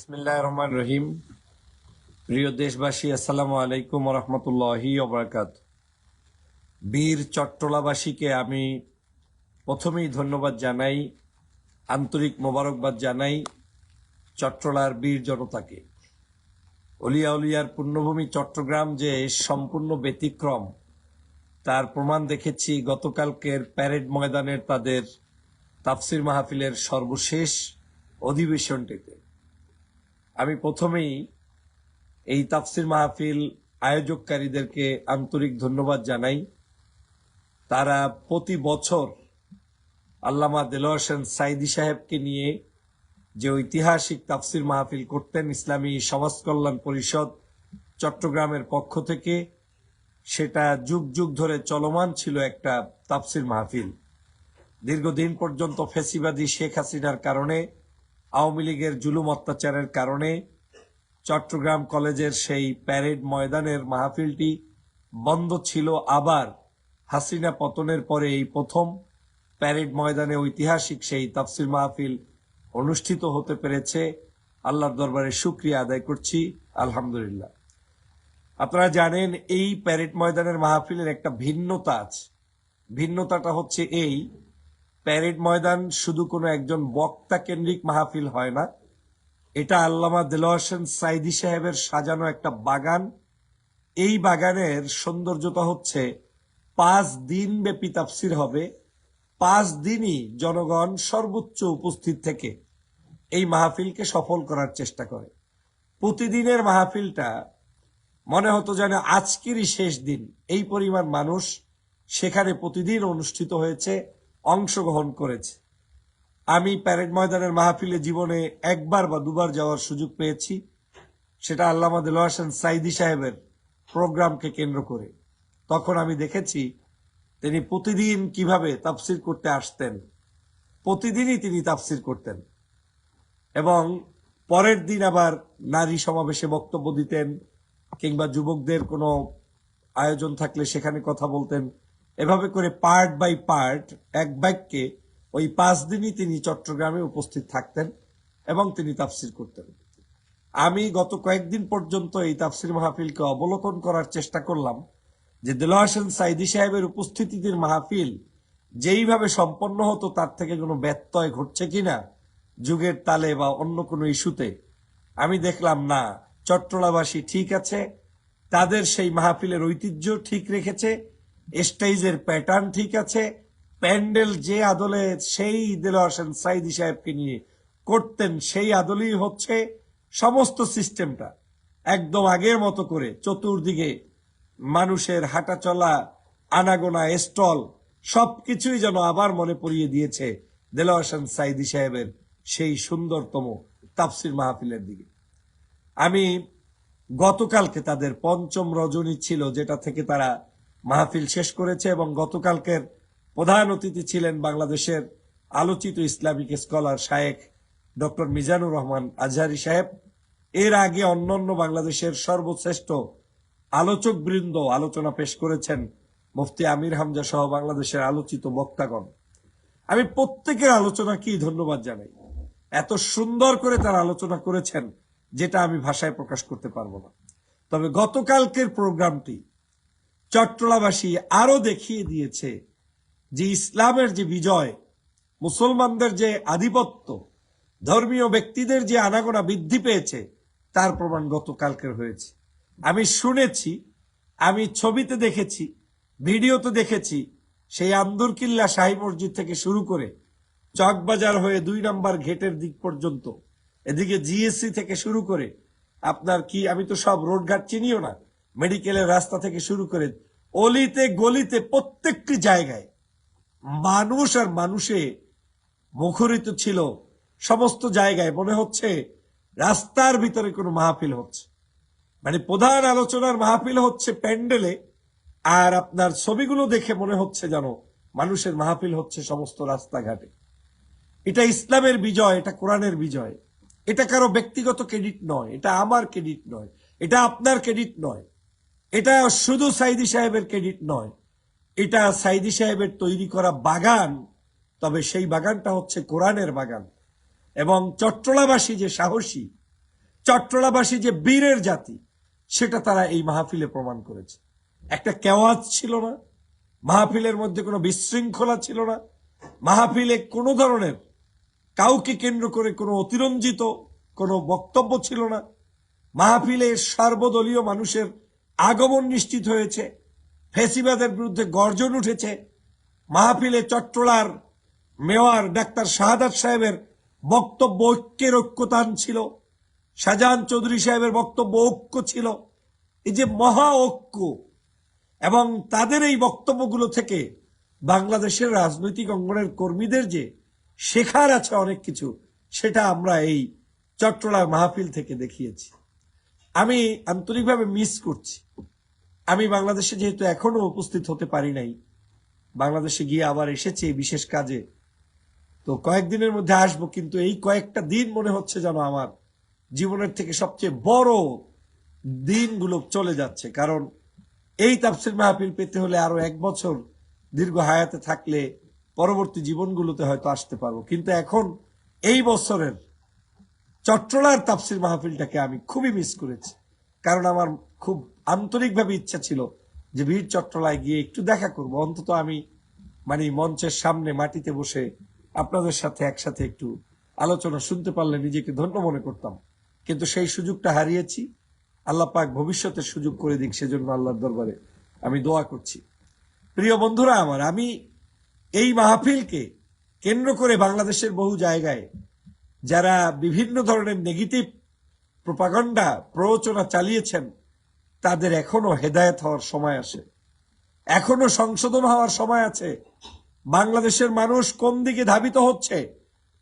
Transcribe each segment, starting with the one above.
বিসমিল্লাহ রহমান রহিম প্রিয় দেশবাসী, আসসালামু আলাইকুম রহমতুল্লাহি ওবরাকাত। বীর চট্টলাবাসীকে আমি প্রথমেই ধন্যবাদ জানাই, আন্তরিক মোবারকবাদ জানাই চট্টলার বীর জনতাকে। অলিয়া উলিয়ার পুণ্যভূমি চট্টগ্রাম যে সম্পূর্ণ ব্যতিক্রম, তার প্রমাণ দেখেছি গতকালকের প্যারেড ময়দানের তাদের তাফসির মাহফিলের সর্বশেষ অধিবেশনটিতে। আমি প্রথমেই এই তাফসির মাহফিল আয়োজককারীদেরকে আন্তরিক ধন্যবাদ জানাই। তারা প্রতি বছর আল্লামা দেলোয়ার হোসেন সাইদি সাহেবকে নিয়ে যে ঐতিহাসিক তাফসির মাহফিল করতেন ইসলামী সমাজ কল্যাণ পরিষদ চট্টগ্রামের পক্ষ থেকে, সেটা যুগ যুগ ধরে চলমান ছিল একটা তাফসির মাহফিল। দীর্ঘদিন পর্যন্ত ফেসিবাদী শেখ হাসিনার কারণে আওয়ামী লীগের জুলুম অত্যাচারের কারণে চট্টগ্রাম কলেজের সেই প্যারেড ময়দানের মাহফিলটি বন্ধ ছিল আবার। হাসিনা পতনের পরে এই প্রথম প্যারেড ময়দানে ঐতিহাসিক সেই তাফসির মাহফিল অনুষ্ঠিত হতে পেরেছে। আল্লাহর দরবারে শুক্রিয়া আদায় করছি, আলহামদুলিল্লাহ। আপনারা জানেন, এই প্যারেড ময়দানের মাহফিলের একটা ভিন্নতা আছে। ভিন্নতাটা হচ্ছে এই প্যারেড ময়দান শুধু কোনো একজন বক্তা কেন্দ্রিক মাহফিল হয় না, এটা আল্লামা দেলোয়ার হোসেন সাইদি সাহেবের সাজানো একটা বাগান। এই বাগানের সৌন্দর্যতা হচ্ছে পাঁচ দিন ব্যাপী তাফসির হবে, পাঁচ দিনই জনগণ সর্বোচ্চ উপস্থিত থেকে এই মাহফিলকে সফল করার চেষ্টা করে। প্রতিদিনের মাহফিলটা, মনে হতো যেন আজকেরই শেষ দিন, এই পরিমাণ মানুষ সেখানে প্রতিদিন অনুষ্ঠিত হয়েছে। অংশগ্রহণ করেছে। আমি প্যারেড ময়দানের মাহফিলে জীবনে একবার বা দুবার যাওয়ার সুযোগ পেয়েছি। সেটা আল্লামা দিল হাসান সাইদি সাহেবের প্রোগ্রামকে কেন্দ্র করে। তখন আমি দেখেছি তিনি প্রতিদিন কীভাবে তাফসির করতে আসতেন। প্রতিদিনই তিনি তাফসির করতেন। এবং পরের দিন আবার নারী সমাবেশে বক্তব্য দিতেন কিংবা যুবকদের কোনো আয়োজন থাকলে সেখানে কথা বলতেন। এভাবে করে পার্ট বাই পার্ট এক বাক্যে ওই পাঁচ দিনই তিনি চট্টগ্রামে উপস্থিত থাকতেন এবং তিনি তাফসির করতেন। আমি গত কয়েকদিন পর্যন্ত এই তাফসির মাহফিলকে অবলোকন করার চেষ্টা করলাম যে দিলওয়ার হোসেন সাইদি সাহেবের উপস্থিতির মাহফিল যেইভাবে সম্পন্ন হতো, তার থেকে কোনো ব্যত্যয় ঘটছে কিনা, যুগের তালে বা অন্য কোনো ইস্যুতে, আমি দেখলাম, না চট্টলাবাসী ঠিক আছে, তাদের সেই মাহফিলের ঐতিহ্য ঠিক রেখেছে স্টেজের প্যাটার্ন ঠিক আছে, প্যান্ডেল যে আদলে সেই দিলওয়ার হোসেন সাইদি সাহেবকে নিয়ে করতেন, সেই আদলেই হচ্ছে সমস্ত সিস্টেমটা। একদম আগের মতো করে চতুর্দিকে মানুষের হাঁটা চলা আনাগোনা, স্টল, সবকিছুই যেন আবার মনে পড়িয়ে দিয়েছে দেলোয়ার সাইদি সাহেবের সেই সুন্দরতম তাফসির মাহফিলের দিকে। আমি গতকালকে তাদের পঞ্চম রজনী ছিল, যেটা থেকে তারা মাহফিল শেষ করেছে এবং গতকালকের প্রধান অতিথি ছিলেন বাংলাদেশের আলোচিত ইসলামিক স্কলার শায়েখ ডক্টর মিজানুর রহমান আজহারি সাহেব। এর আগে অন্যান্য বাংলাদেশের সর্বশ্রেষ্ঠ আলোচক বৃন্দ আলোচনা পেশ করেছেন মুফতি আমির হামজা সহ বাংলাদেশের আলোচিত বক্তাগণ। আমি প্রত্যেকের আলোচনাকেই ধন্যবাদ জানাই। এত সুন্দর করে তারা আলোচনা করেছেন, যেটা আমি ভাষায় প্রকাশ করতে পারব না। তবে গতকালকের প্রোগ্রামটি চট্টলাবাসী আরও দেখিয়ে দিয়েছে যে ইসলামের যে বিজয়, মুসলমানদের যে আধিপত্য, ধর্মীয় ব্যক্তিদের যে আনাগোনা বৃদ্ধি পেয়েছে, তার প্রমাণ গতকালকের হয়েছে। আমি শুনেছি, আমি ছবিতে দেখেছি, ভিডিওতে দেখেছি, সেই আন্দরকিল্লা শাহী মসজিদ থেকে শুরু করে চকবাজার হয়ে দুই নম্বর ঘেটের দিক পর্যন্ত, এদিকে জিএসসি থেকে শুরু করে, আপনার কি, আমি তো সব রোডঘাট চিনিও না, মেডিকেলের রাস্তা থেকে শুরু করে অলিতে গলিতে প্রত্যেকটি জায়গায় মানুষ আর মানুষে মুখরিত ছিল, সমস্ত জায়গায় মনে হচ্ছে রাস্তার ভিতরে কোনো মাহফিল হচ্ছে। মানে প্রধান আলোচনার মাহফিল হচ্ছে প্যান্ডেলে, আর আপনার ছবিগুলো দেখে মনে হচ্ছে যেন মানুষের মাহফিল হচ্ছে সমস্ত রাস্তাঘাটে। এটা ইসলামের বিজয়, এটা কোরআনের বিজয়। এটা কারও ব্যক্তিগত ক্রেডিট নয়, এটা আমার ক্রেডিট নয়, এটা আপনার ক্রেডিট নয়। এটা শুধু সাইদি সাহেবের ক্রেডিট নয়, এটা সাইদি সাহেবের তৈরি করা বাগান, তবে সেই বাগানটা হচ্ছে কোরআনের বাগান। এবং চট্টলাবাসী যে সাহসী, চট্টলাবাসী যে বীরের জাতি, সেটা তারা এই মাহফিলে প্রমাণ করেছে। একটা কেওয়াজ ছিল না, মাহফিলের মধ্যে কোনো বিশৃঙ্খলা ছিল না, মাহফিলে কোনো ধরনের কাউকে কেন্দ্র করে কোনো অতিরঞ্জিত কোনো বক্তব্য ছিল না মাহফিলে সর্বদলীয় মানুষের আগমন নিশ্চিত হয়েছে। ফেসিবাদের বিরুদ্ধে গর্জন উঠেছে। মাহফিলে চট্টলার মেয়র ডাক্তার শাহাদাত সাহেবের বক্তব্য ঐক্যের ঐক্যতান ছিল। শাহজাহান চৌধুরী সাহেবের বক্তব্য ঐক্য ছিল। এই যে মহা ঐক্য এবং তাদের এই বক্তব্যগুলো থেকে বাংলাদেশের রাজনৈতিক অঙ্গনের কর্মীদের যে শেখার আছে অনেক কিছু, সেটা আমরা এই চট্টলার মাহফিল থেকে দেখিয়েছি। আমি আন্তরিকভাবে মিস করছি। আমি বাংলাদেশে যেহেতু এখনও উপস্থিত হতে পারি নাই, বাংলাদেশে গিয়ে আবার এসেছি এই বিশেষ কাজে। তো কয়েকদিনের মধ্যে আসব, কিন্তু এই কয়েকটা দিন মনে হচ্ছে যেন আমার জীবনের থেকে সবচেয়ে বড় দিনগুলো চলে যাচ্ছে। কারণ এই তাফসির মাহফিল পেতে হলে আরও এক বছর দীর্ঘ হায়াতে থাকলে পরবর্তী জীবনগুলোতে হয়তো আসতে পারব। কিন্তু এখন এই বছরের চট্টলার তাফসির মাহফিলটাকে আমি খুবই মিস করেছি। কারণ আমার খুব আন্তরিকভাবে ইচ্ছা ছিল যে বীর চট্টলায় গিয়ে একটু দেখা করব। অন্তত আমি মানে মঞ্চের সামনে মাটিতে বসে আপনাদের সাথে একসাথে একটু আলোচনা শুনতে পারলে নিজেকে ধন্য মনে করতাম। কিন্তু সেই সুযোগটা হারিয়েছি। আল্লাহ পাক ভবিষ্যতের সুযোগ করে দিক, সেজন্য আল্লাহর দরবারে আমি দোয়া করছি। প্রিয় বন্ধুরা আমার, আমি এই মাহফিলকে কেন্দ্র করে বাংলাদেশের বহু জায়গায় যারা বিভিন্ন ধরনের নেগেটিভ প্রপাগন্ডা প্ররোচনা চালিয়েছেন, তাদের এখনও হেদায়ত হওয়ার সময় আসে। এখনও সংশোধন হওয়ার সময় আছে। বাংলাদেশের মানুষ কোন দিকে ধাবিত হচ্ছে?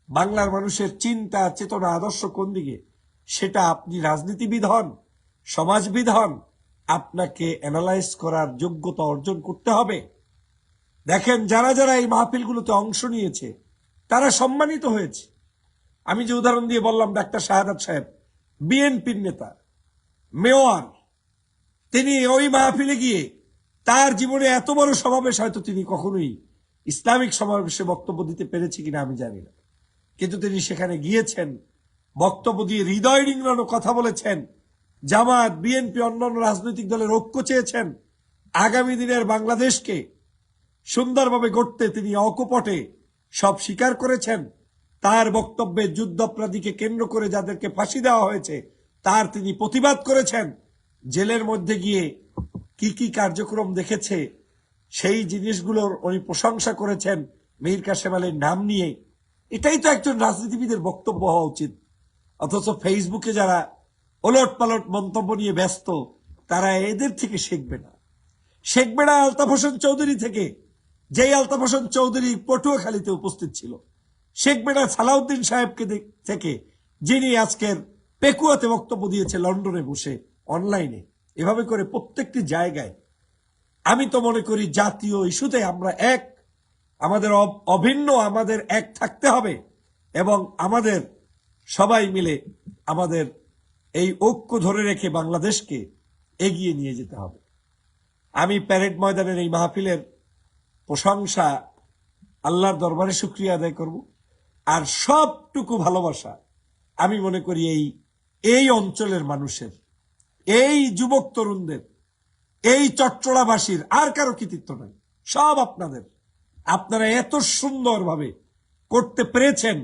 বাংলার মানুষের চিন্তা, চেতনা, আদর্শ কোন দিকে? সেটা আপনি রাজনীতিবিদ হন, সমাজবিদ হন, আপনাকে অ্যানালাইজ করার যোগ্যতা অর্জন করতে হবে। দেখেন, যারা যারা এই মাহফিলগুলোতে অংশ নিয়েছে, তারা সম্মানিত হয়েছে। আমি যে উদাহরণ দিয়ে বললাম, ডাক্তার শাহাদাত সাহেব, বিএনপির নেতা, মেয়র, তিনি ওই মাহফিলে গিয়ে তার জীবনে এত বড় সমাবেশ হয়তো তিনি কখনোই ইসলামিক সমাবেশে বক্তব্য দিতে পেরেছে কিনা আমি জানি না। কিন্তু তিনি সেখানে গিয়েছেন, বক্তব্য দিয়ে হৃদয় রিংড়ানো কথা বলেছেন জামাত বিএনপি, অন্যান্য রাজনৈতিক দলের ঐক্য চেয়েছেন। আগামী দিনের বাংলাদেশকে সুন্দরভাবে গড়তে তিনি অকপটে সব স্বীকার করেছেন। তার বক্তব্যে যুদ্ধাপরাধীকে কেন্দ্র করে যাদেরকে ফাঁসি দেওয়া হয়েছে, তার তিনি প্রতিবাদ করেছেন। জেলের মধ্যে গিয়ে কি কি কার্যক্রম দেখেছে, সেই জিনিসগুলোর উনি প্রশংসা করেছেন মীর কাসেম আলীর নাম নিয়ে। এটাই তো একজন রাজনীতিবিদের বক্তব্য হওয়া উচিত। অথচ ফেসবুকে যারা ওলট পালট মন্তব্য নিয়ে ব্যস্ত, তারা এদের থেকে শিখবে না। শিখবে না আলতাফ হোসেন চৌধুরী থেকে, যেই আলতাফ হোসেন চৌধুরী পটুয়াখালীতে উপস্থিত ছিল। শেখ বেড়া সালাউদ্দিন সাহেবকে থেকে, যিনি আজকের পেকুয়াতে বক্তব্য দিয়েছে লন্ডনে বসে, অনলাইনে, এভাবে করে প্রত্যেকটি জায়গায়, আমি তো মনে করি জাতীয় ইস্যুতে আমরা এক, আমাদের অভিন্ন আমাদের এক থাকতে হবে, এবং আমাদের সবাই মিলে আমাদের এই ঐক্য ধরে রেখে বাংলাদেশকে এগিয়ে নিয়ে যেতে হবে। আমি প্যারেড ময়দানের এই মাহফিলের প্রশংসা আল্লাহর দরবারে শুক্রিয়া আদায় করব। আর সবটুকু ভালোবাসা আমি মনে করি এই এই অঞ্চলের মানুষের, এই যুবক তরুণদের, এই চট্টলাবাসীর, আর কারও কৃতিত্ব নাই, সব আপনাদের। আপনারা এত সুন্দরভাবে করতে পেরেছেন,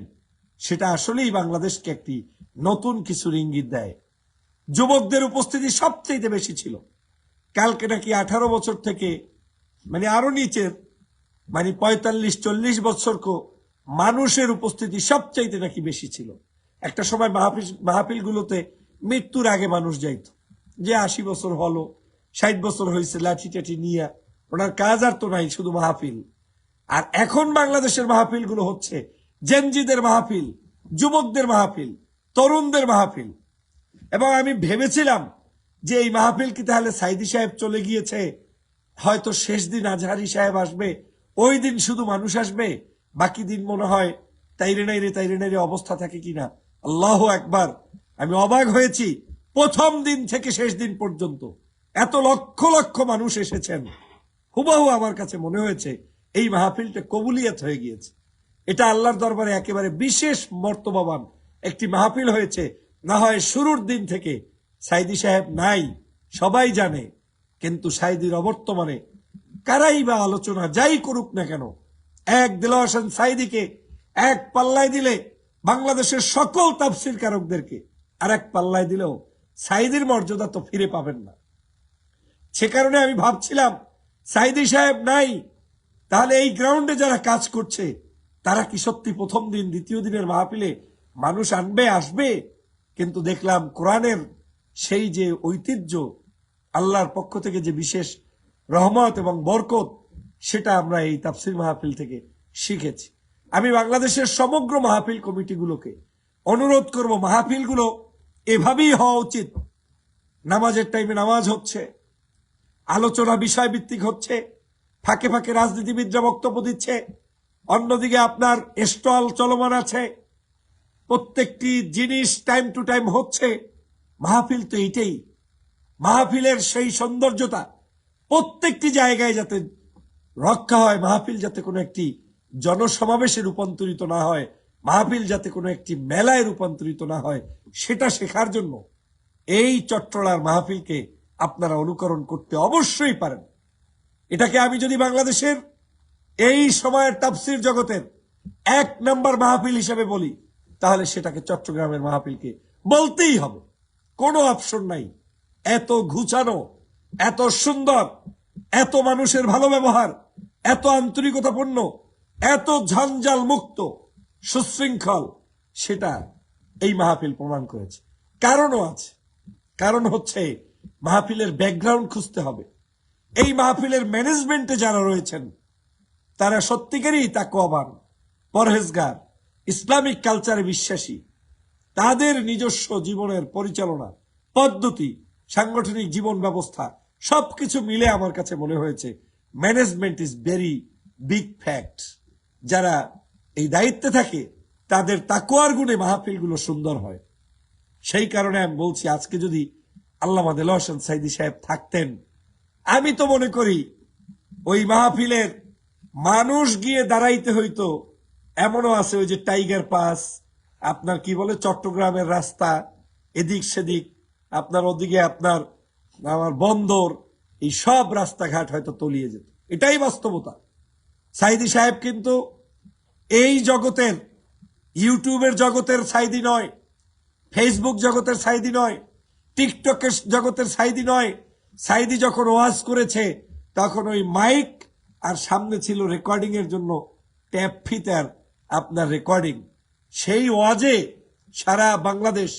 সেটা আসলেই বাংলাদেশকে একটি নতুন কিছুর ইঙ্গিত দেয়। যুবকদের উপস্থিতি সবচেয়ে বেশি ছিল। কালকে নাকি আঠারো বছর থেকে মানে আরও নিচের মানে পঁয়তাল্লিশ, চল্লিশ বছর কো মানুষের উপস্থিতি সবচাইতে নাকি বেশি ছিল। একটা সময় মাহফিল, মাহফিলগুলোতে মৃত্যুর আগে মানুষ যাইত। যে আশি বছর হলো, ষাট বছর হয়েছে লাঠি টাঠি নিয়ে, ওনার কাজ আর তো নাই, শুধু মাহফিল। আর এখন বাংলাদেশের মাহফিলগুলো হচ্ছে জেনজিদের মাহফিল, যুবকদের মাহফিল, তরুণদের মাহফিল। এবং আমি ভেবেছিলাম যে এই মাহফিল কি তাহলে সাইদি সাহেব চলে গিয়েছে? হয়তো শেষ দিন আজহারি সাহেব আসবে, ওই দিন শুধু মানুষ আসবে? বাকি দিন মনে হয় তাইরে নাইরে তাইরে নাইরে অবস্থা থাকে কিনা? আল্লাহ একবার আমি অবাক হয়েছি, প্রথম দিন থেকে শেষ দিন পর্যন্ত। এত লক্ষ লক্ষ মানুষ এসেছেন। হুবাহু আমার কাছে মনে হয়েছে, এই মাহফিলটা কবুলিয়াত হয়ে গিয়েছে। এটা আল্লাহর দরবারে একেবারে বিশেষ মর্তবাবান একটি মাহফিল হয়েছে। না হয় শুরুর দিন থেকে সাইদি সাহেব নাই, সবাই জানে, কিন্তু সাইদির অবর্তমানে কারাই বা আলোচনা যাই করুক না কেন এক দিল হোসেন সাইদিকে, এক পাল্লায় দিলে বাংলাদেশের সকল তাফসির কারকদেরকে, আর এক পাল্লায় দিলেও সাইদির মর্যাদা তো ফিরে পাবেন না। সে কারণে আমি ভাবছিলাম, সাইদি সাহেব নাই, তাহলে এই গ্রাউন্ডে যারা কাজ করছে, তারা কি সত্যি প্রথম দিন, দ্বিতীয় দিনের মাহফিলে মানুষ আনবে, আসবে? কিন্তু দেখলাম কোরআনের সেই যে ঐতিহ্য, আল্লাহর পক্ষ থেকে যে বিশেষ রহমত এবং বরকত সেটা আমরা এই তাফসির মাহফিল থেকে শিখেছি। আমি বাংলাদেশের সমগ্র মাহফিল কমিটিগুলোকে অনুরোধ করব, মাহফিলগুলো এভাবেই হওয়া উচিত। নামাজের টাইমে নামাজ হচ্ছে, আলোচনা বিষয় ভিত্তিক হচ্ছে, ফাঁকে ফাঁকে রাজনীতিবিদরা বক্তব্য দিচ্ছে, অন্যদিকে আপনার স্টল চলমান আছে, প্রত্যেকটি জিনিস টাইম টু টাইম হচ্ছে। মাহফিল তো এইটাই। মাহফিলের সেই সৌন্দর্যতা প্রত্যেকটি জায়গায় যাতে রক্ষা হয় মাহফিল যাতে কোনো একটি জনসমাবেশে রূপান্তরিত না হয়, মাহফিল যাতে কোনো একটি মেলায় রূপান্তরিত না হয়, সেটা শেখার জন্য এই চট্টলার মাহফিলকে আপনারা অনুকরণ করতে অবশ্যই পারেন। এটাকে আমি যদি বাংলাদেশের এই সময়ের তাফসির জগতের এক নাম্বার মাহফিল হিসেবে বলি, তাহলে সেটাকে চট্টগ্রামের মাহফিলকে বলতেই হবে। কোনো অপশন নাই। এত ঘুচানো, এত সুন্দর, এত মানুষের ভালো ব্যবহার এত আন্তরিকতাপূর্ণ, এত ঝঞ্ঝাল মুক্ত সুশৃঙ্খল, সেটা এই মাহফিল প্রমাণ করেছে। কারণও আছে। কারণ হচ্ছে মাহফিলের ব্যাকগ্রাউন্ড খুঁজতে হবে। এই মাহফিলের ম্যানেজমেন্টে যারা রয়েছেন, তারা সত্যিকারই তাকওয়াবান, পরহেজগার, ইসলামিক কালচারে বিশ্বাসী। তাদের নিজস্ব জীবনের পরিচালনা, পদ্ধতি, সাংগঠনিক জীবন ব্যবস্থা, সবকিছু মিলে আমার কাছে মনে হয়েছে management is very big fact যারা এই দায়িত্বে থাকে, তাদের তাকুয়ার গুণে মাহফিলগুলো সুন্দর হয়। সেই কারণে আমি বলছি, আজকে যদি আল্লামা দেল হোসেন সাইদি সাহেব থাকতেন, আমি তো মনে করি ওই মাহফিলের মানুষ গিয়ে দাঁড়াইতে হইতো। এমনও আছে ওই যে টাইগার পাস, আপনার কি বলে, চট্টগ্রামের রাস্তা, এদিক সেদিক, আপনার ওদিকে আপনার, আমার বন্দর এই সব রাস্তাঘাট হয়তো তলিয়ে যেত। এটাই বাস্তবতা। সাইদি সাহেব কিন্তু এই জগতের, ইউটিউবের জগতের সাইদি নয়, ফেসবুক জগতের সাইদি নয় টিকটকের জগতের সাইদি নয়। সাইদি যখন ওয়াজ করেছে, তখন ওই মাইক আর সামনে ছিল রেকর্ডিং এর জন্য ট্যাপ ফিতার আপনার রেকর্ডিং সেই ওয়াজে সারা বাংলাদেশ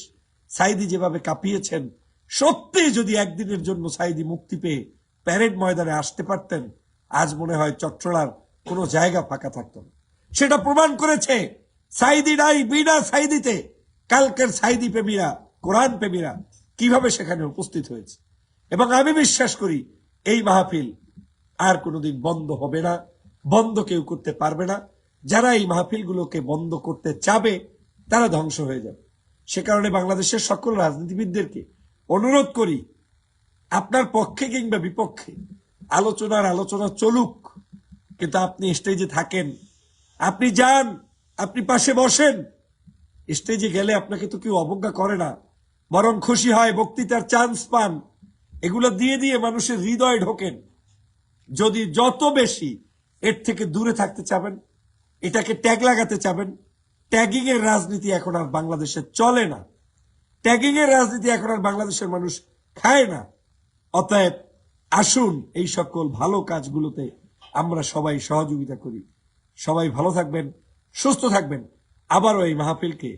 সাইদি যেভাবে কাঁপিয়েছেন সত্যি যদি একদিনের জন্য সাইদি মুক্তি পেয়ে প্যারেড ময়দানে আসতে পারতেন, আজ মনে হয় চট্টলার কোনো জায়গা ফাঁকা থাকতো না। সেটা প্রমাণ করেছে সাইদি নাই বিনা সাইদিতে কালকের সাইদি প্রেমীরা, কোরআন প্রেমীরা কীভাবে সেখানে উপস্থিত হয়েছে। এবং আমি বিশ্বাস করি এই মাহফিল আর কোনোদিন বন্ধ হবে না, বন্ধ কেউ করতে পারবে না। যারা এই মাহফিলগুলোকে বন্ধ করতে চাবে, তারা ধ্বংস হয়ে যাবে। সে কারণে বাংলাদেশের সকল রাজনীতিবিদদেরকে অনুরোধ করি, আপনার পক্ষে কিংবা বিপক্ষে আলোচনার আলোচনা চলুক, কিন্তু আপনি স্টেজে থাকেন। আপনি যান, আপনি পাশে বসেন। স্টেজে গেলে আপনাকে তো কেউ অবজ্ঞা করে না। বরং খুশি হয়, বক্তৃতার চান্স পান। এগুলো দিয়ে দিয়ে মানুষের হৃদয় ঢোকেন। যদি যত বেশি এর থেকে দূরে থাকতে চাবেন, এটাকে ট্যাগ লাগাতে চাবেন। ট্যাগিং এর রাজনীতি এখন আর বাংলাদেশে চলে না। ট্যাগিং এর রাজনীতি এখন আর বাংলাদেশের মানুষ খায় না। অতএব আসুন এই সকল ভালো কাজগুলোতে আমরা সবাই সহযোগিতা করি। সবাই ভালো থাকবেন, সুস্থ থাকবেন। আবারও এই মাহফিলকে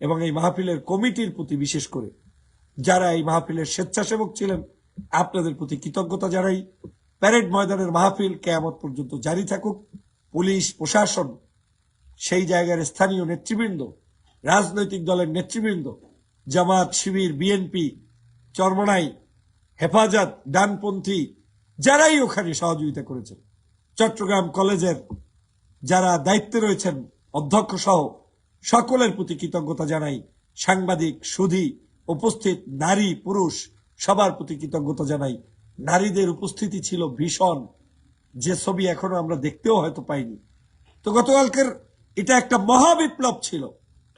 এবং এই মাহফিলের কমিটির প্রতি বিশেষ করে যারা এই মাহফিলের স্বেচ্ছাসেবক ছিলেন, আপনাদের প্রতি কৃতজ্ঞতা জানাই। প্যারেড ময়দানের মাহফিল কেয়ামত পর্যন্ত জারি থাকুক। পুলিশ, প্রশাসন, সেই জায়গার স্থানীয় নেতৃবৃন্দ, রাজনৈতিক দলের নেতৃবৃন্দ জামাত শিবির, বিএনপি, চরমনাই, হেফাজত, ডানপন্থী, যারাই ওখানে সহযোগিতা করেছেন। চট্টগ্রাম কলেজের যারা দায়িত্বে রয়েছেন অধ্যক্ষ সহ সকলের প্রতি কৃতজ্ঞতা জানাই। সাংবাদিক, সুধী, উপস্থিত নারী, পুরুষ, সবার প্রতি কৃতজ্ঞতা জানাই। নারীদের উপস্থিতি ছিল ভীষণ। যে ছবি এখনও আমরা দেখতেও হয়তো পাইনি। তো গতকালকের এটা একটা মহা বিপ্লব ছিল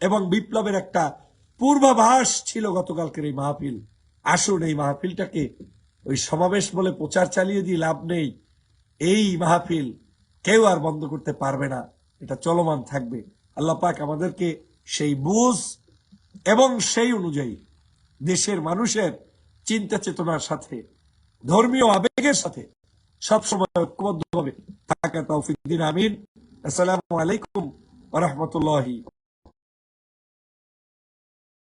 এবং বিপ্লবের একটা পূর্বাভাস ছিল গতকালকের এই মাহফিল। আসুন এই মাহফিলটাকে ওই সমাবেশ বলে প্রচার চালিয়ে দিয়ে লাভ নেই। এই মাহফিল কেউ আর বন্ধ করতে পারবে না। এটা চলমান থাকবে। আল্লাহ পাক আমাদেরকে সেই বুঝ এবং সেই অনুযায়ী দেশের মানুষের চিন্তা চেতনার সাথে, ধর্মীয় আবেগের সাথে সবসময় ঐক্যবদ্ধভাবে থাকা তৌফিক দিন। আমিন। আসসালামু আলাইকুম রহমতুল্লাহি